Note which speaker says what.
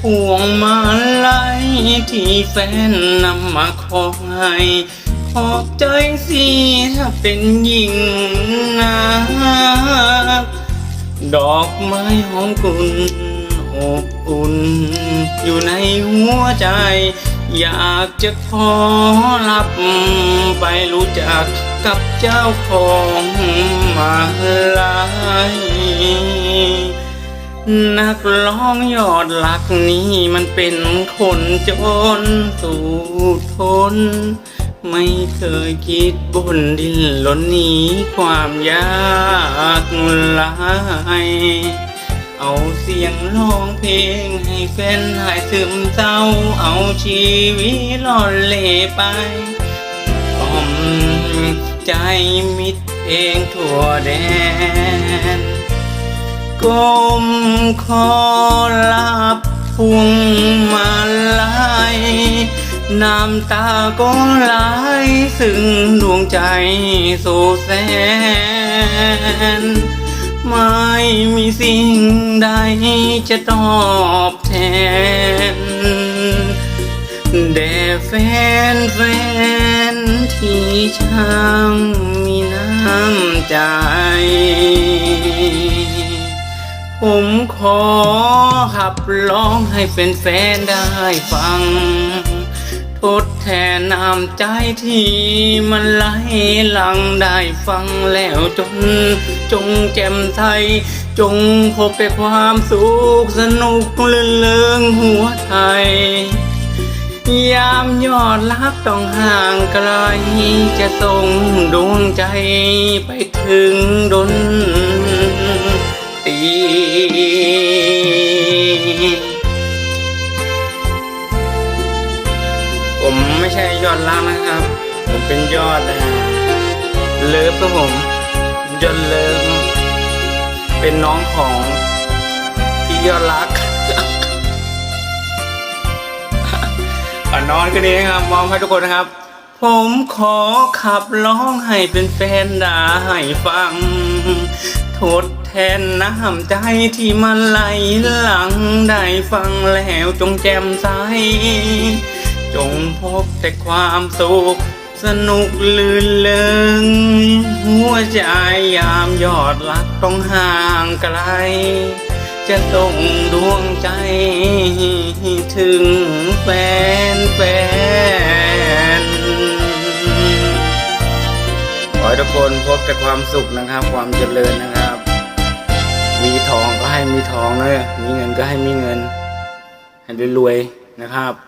Speaker 1: พวงมาลัยที่แฟนนำมาขอให้ขอบใจสิถ้าเป็นหญิงนะดอกไม้หอมกลุ่นอบอุ่น อยู่ในหัวใจ อยากจะขอรับไปรู้จักกับเจ้าของมาลัย นักร้องยอดหลักนี้มันเป็นคนจนสู่ทน ไม่เคยคิดบนดินหล่นหนีความยากลายเอาเสียงร้องเพลงให้แฟนหายซึมเศร้า เอาชีวิตล่อเล่ไปกล่อมใจมิตรเพลงทั่วแดน ก้มขอรับพวงมาลัยน้ำตาก็ไหลซึ่งดวงใจสู่แสน ไม่มีสิ่งใดจะตอบแทนแด่แฟนแฟนที่ช่างมีน้ำใจ ผมขอขับร้องให้แฟนๆได้ฟัง ทดแทนน้ำใจที่มันไหลหลังได้ฟังแล้วจน จงแจ่มใสจงพบแต่ความสุขสนุกเลื่อนเลิงหัวใจยามยอดรักต้องห่างไกล จะส่งดวงใจไปถึงดนตี ผมไม่ใช่ยอดรักนะครับ ผมเป็นยอดนะเลิฟครับผมยอดเลิฟเป็นน้องของพี่ยอดรักก่อนนอนคืนนี้ครับมองให้ทุกคนนะครับ ผมขอขับร้องให้เป็นแฟนๆได้ฟัง ทดแทนน้ำใจที่มันไหลหลังได้ฟังแล้วจงแจ่มใส จงพบแต่ความสุข สนุกลื่นเลิงหัวใจยามยอดรักต้องห่างไกล จะส่งดวงใจ ถึงแฟนแฟนขอให้ทุกคนพบแต่ความสุขนะครับ ความเจริญนะครับ มีทองก็ให้มีทองนะมีเงินก็ให้มีเงิน ให้รวยๆนะครับ